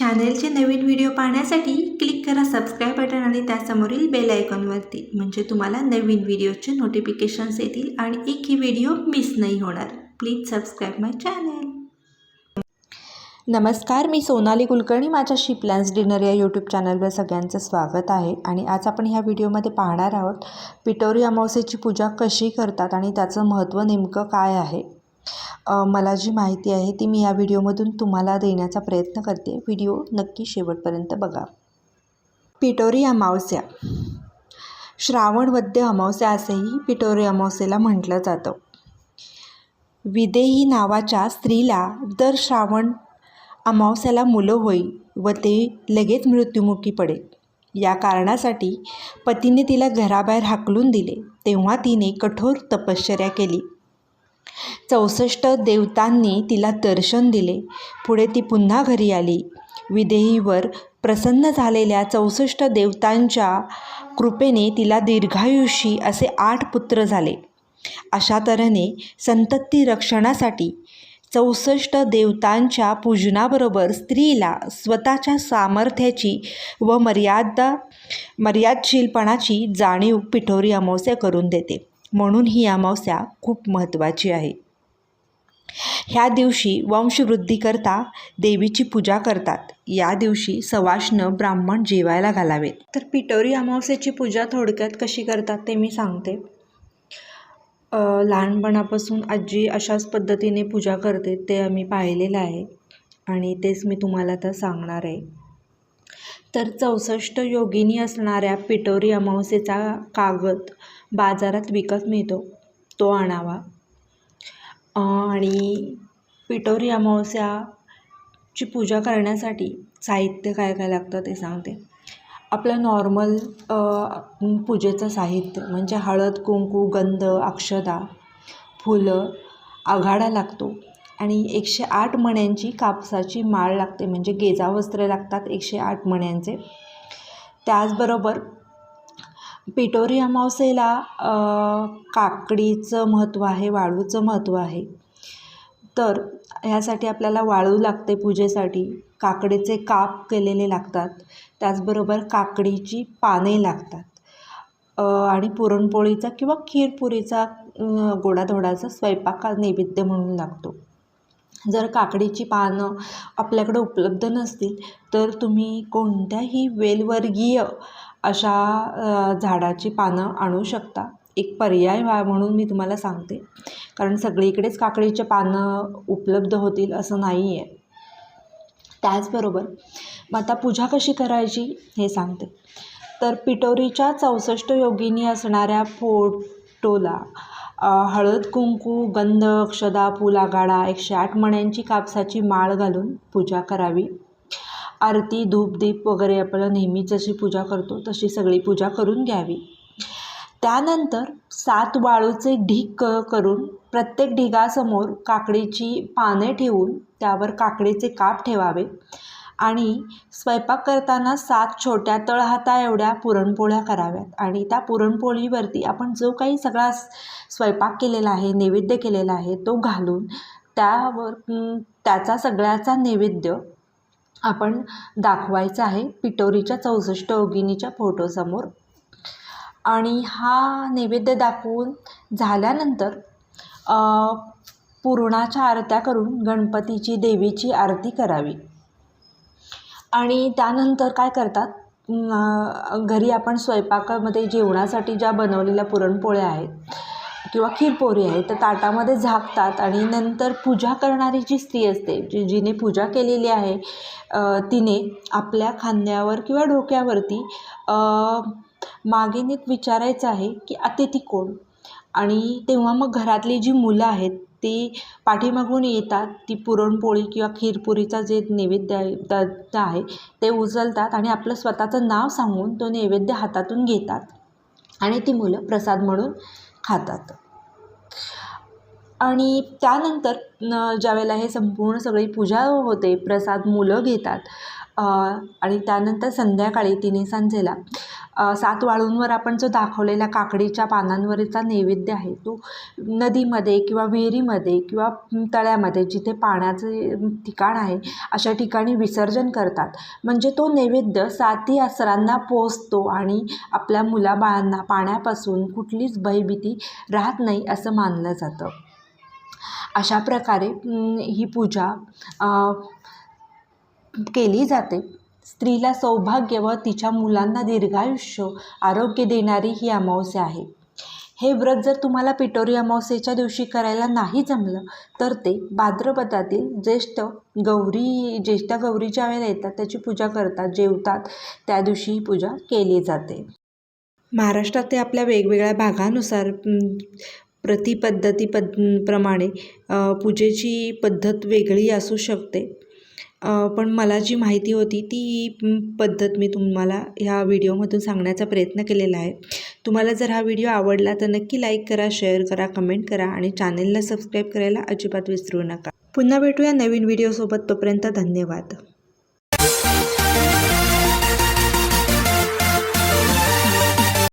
चॅनेलचे नवीन व्हिडिओ पाहण्यासाठी क्लिक करा सबस्क्राईब बटन आणि त्यासमोरील बेल आयकॉनवरती म्हणजे तुम्हाला नवीन व्हिडिओचे नोटिफिकेशन्स येतील आणि एकही व्हिडिओ मिस नाही होणार. प्लीज सबस्क्राईब माय चॅनेल नमस्कार मी सोनाली कुलकर्णी. माझ्या शिपलॅन्स डिनर या यूट्यूब चॅनलवर सगळ्यांचं स्वागत आहे. आणि आज आपण ह्या व्हिडिओमध्ये पाहणार आहोत पिटोरी अमावस्येची पूजा कशी करतात आणि त्याचं महत्त्व नेमकं काय आहे? मला जी माहिती आहे ती मी या व्हिडिओमधून तुम्हाला देण्याचा प्रयत्न करते. व्हिडिओ नक्की शेवटपर्यंत बघा. पिटोरी अमावस्या. श्रावण वद्य अमावस्या असेही पिटोरी अमावस्येला म्हटलं जातं. विदेही नावाच्या स्त्रीला दर श्रावण अमावस्याला मुलं होईल व ते लगेच मृत्युमुखी पडेल. या कारणासाठी पतीने तिला घराबाहेर हाकलून दिले. तेव्हा तिने कठोर तपश्चर्या केली. चौसष्ट देवतांनी तिला दर्शन दिले. पुढे ती पुन्हा घरी आली. विदेहीवर प्रसन्न झालेल्या चौसष्ट देवतांच्या कृपेने तिला दीर्घायुषी असे आठ पुत्र झाले. अशा तऱ्हेने संतती रक्षणासाठी चौसष्ट देवतांच्या पूजनाबरोबर स्त्रीला स्वतःच्या सामर्थ्याची व मर्यादा मर्यादशीलपणाची जाणीव पिठोरी अमावस्या करून देते. म्हणून ही अमावस्या खूप महत्त्वाची आहे. ह्या दिवशी वंशवृद्धीकरता देवीची पूजा करतात. या दिवशी सवाष्ण ब्राह्मण जेवायला घालावेत. तर पिटोरी अमावस्येची पूजा थोडक्यात कशी करतात ते मी सांगते. लहानपणापासून आजी अशाच पद्धतीने पूजा करते ते आम्ही पाहिलेलं आहे. आणि तेच मी तुम्हाला आता सांगणार आहे. तर चौसष्ट योगिनी असणाऱ्या पिटोरी अमावस्येचा कागद बाजारात विकत मिळतो तो आणावा. आणि पिटोरी अमावस्याची पूजा करण्यासाठी साहित्य काय काय लागतं ते सांगते. आपलं नॉर्मल पूजेचं साहित्य म्हणजे हळद कुंकू गंध अक्षदा फुलं आघाडा लागतो. आणि एकशे आठ मण्यांची कापसाची माळ लागते म्हणजे गेजावस्त्रे लागतात एकशे आठ मण्यांचे. त्याचबरोबर पिटोरी अमावसेला काकडीचं महत्त्व आहे वाळूचं महत्त्व आहे. तर ह्यासाठी आपल्याला वाळू लागते पूजेसाठी काकडीचे काप केलेले लागतात त्याचबरोबर काकडीची पाने लागतात. आणि पुरणपोळीचा किंवा खीरपुरीचा गोडाधोडाचा स्वयंपाक नैवेद्य म्हणून लागतो. जर काकडीची पानं आपल्याकडे उपलब्ध नसतील तर तुम्ही कोणत्याही वेलवर्गीय अशा झाडाची पानं आणू शकता. एक पर्याय व्हा म्हणून मी तुम्हाला सांगते. कारण सगळीकडेच काकडीचे पानं उपलब्ध होतील असं नाही आहे त्याचबरोबर मग आता पूजा कशी करायची हे सांगते. तर पिटोरीच्या चौसष्ट योगिनी असणाऱ्या फोटोला हळद कुंकू गंध अक्षदा फुल आगाडा एकशे आठ मण्यांची कापसाची माळ घालून पूजा करावी. आरती धूप दीप वगैरे आपल्याला नेहमी जशी पूजा करतो तशी सगळी पूजा करून घ्यावी. त्यानंतर सात वाळूचे ढीग क करून प्रत्येक ढिगासमोर काकडीची पाने ठेवून त्यावर काकडीचे काप ठेवावे. आणि स्वयंपाक करताना सात छोट्या तळहाता एवढ्या पुरणपोळ्या कराव्यात. आणि त्या पुरणपोळीवरती आपण जो काही सगळा स्वयंपाक केलेला आहे नैवेद्य केलेला आहे तो घालून त्यावर त्याचा सगळ्याचा नैवेद्य आपण दाखवायचा आहे पिटोरीच्या चौसष्ट ओगिनीच्या फोटोसमोर. आणि हा नैवेद्य दाखवून झाल्यानंतर पुरणाच्या आरत्या करून गणपतीची देवीची आरती करावी. आणि त्यानंतर काय करतात? घरी आपण स्वयंपाकामध्ये जेवणासाठी ज्या बनवलेल्या पुरणपोळ्या आहेत किंवा खीरपोरी आहे तर ताटामध्ये झाकतात आणि नंतर पूजा करणारी जी स्त्री असते जी जिने पूजा केलेली आहे तिने आपल्या खांद्यावर किंवा डोक्यावरती अ, विचारायचं आहे की अतिथी कोण? आणि तेव्हा मग घरातली जी मुलं आहेत ती पाठीमागून येतात ती पुरणपोळी किंवा खीरपुरीचा जे नैवेद्य आहे द- आहे ते उचलतात आणि आपलं स्वतःचं नाव सांगून तो नैवेद्य हातातून घेतात. आणि ती मुलं प्रसाद म्हणून खातात. आणि त्यानंतर न ज्यावेळेला हे संपूर्ण सगळी पूजा होते प्रसाद मुलं घेतात आणि त्यानंतर संध्याकाळी तिने सांजेला सात वाळूंवर आपण जो दाखवलेला काकडीच्या पानांवरचा नैवेद्य आहे तो नदीमध्ये किंवा विहिरीमध्ये किंवा तळ्यामध्ये जिथे पाण्याचे ठिकाण आहे अशा ठिकाणी विसर्जन करतात. म्हणजे तो नैवेद्य साती आसरांना पोचतो आणि आपल्या मुलाबाळांना पाण्यापासून कुठलीच भयभीती राहत नाही असं मानलं जातं. अशा प्रकारे ही पूजा केली जाते. स्त्रीला सौभाग्य व तिच्या मुलांना दीर्घायुष्य आरोग्य देणारी ही अमावस्या आहे. हे व्रत जर तुम्हाला पिटोरी अमावस्येच्या दिवशी करायला नाही जमलं तर ते भाद्रपदातील ज्येष्ठ गौरी ज्येष्ठ गौरी ज्या वेळेला येतात त्याची पूजा करतात जेवतात त्या दिवशी ही पूजा केली जाते. महाराष्ट्रात ते आपल्या वेगवेगळ्या भागानुसार प्रति प्रतिपद्धती पद प्रमाणे पूजेची पद्धत वेगळी असू शकते. पण मला जी माहिती होती ती पद्धत मी तुम्हाला ह्या व्हिडिओमधून सांगण्याचा प्रयत्न केलेला आहे. तुम्हाला जर हा व्हिडिओ आवडला तर नक्की लाईक करा शेअर करा कमेंट करा आणि चॅनेलला सबस्क्राईब करायला अजिबात विसरू नका. पुन्हा भेटूया नवीन व्हिडिओसोबत तोपर्यंत धन्यवाद.